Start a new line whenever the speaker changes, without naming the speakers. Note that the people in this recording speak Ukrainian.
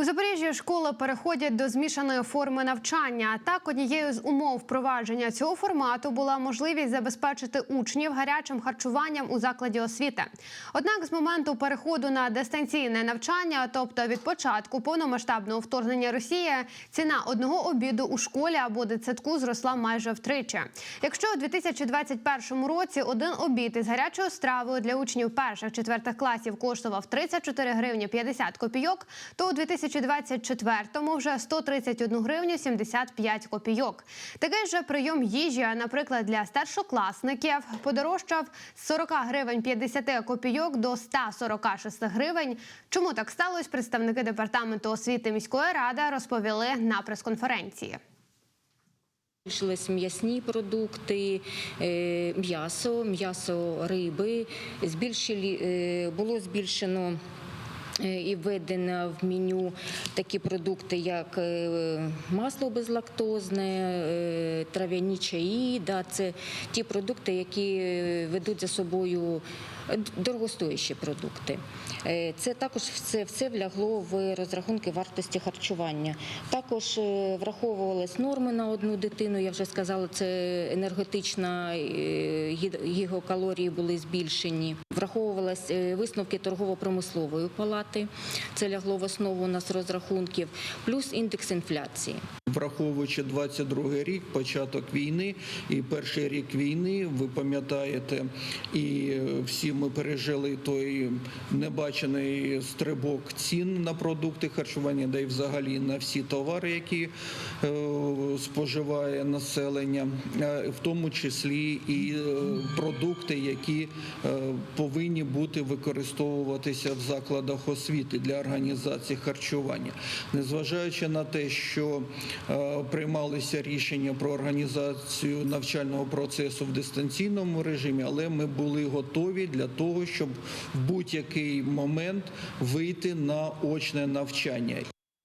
У Запоріжжі школи переходять до змішаної форми навчання. Так, однією з умов впровадження цього формату була можливість забезпечити учнів гарячим харчуванням у закладі освіти. Однак, з моменту переходу на дистанційне навчання, тобто від початку повномасштабного вторгнення Росії, ціна одного обіду у школі або дитсадку зросла майже втричі. Якщо у 2021 році один обід із гарячою стравою для учнів перших четвертих класів коштував 34 гривні 50 копійок, то у 2024-му вже 131 гривню 75 копійок. Такий же прийом їжі, наприклад, для старшокласників подорожчав з 40 гривень 50 копійок до 146 гривень. Чому так сталося? Представники департаменту освіти міської ради розповіли на прес-конференції.
Збільшились м'ясні продукти, е, м'ясо, м'ясо риби. Збільшили, е, було збільшено і введено в меню такі продукти, як е, масло безлактозне, е, трав'яні чаї. Це ті продукти, які е, ведуть за собою е, дорогостоящі продукти. Е, Це також все, все влягло в розрахунки вартості харчування. Також е, враховувались норми на одну дитину. Я вже сказала, це енергетична е, гі- були збільшені. Враховувались е, висновки торгово-промислової палати. Це лягло в основу у нас розрахунків, плюс індекс інфляції.
Враховуючи 22 рік, початок війни і перший рік війни, ви пам'ятаєте, і е, всі ми пережили той небачений стрибок цін на продукти харчування, да й взагалі на всі товари, які е, споживає населення, е, в тому числі і продукти, які повинні бути використовуватися в закладах освіти для організації харчування, незважаючи на те, що приймалися рішення про організацію навчального процесу в дистанційному режимі, але ми були готові для того, щоб в будь-який момент вийти на очне навчання.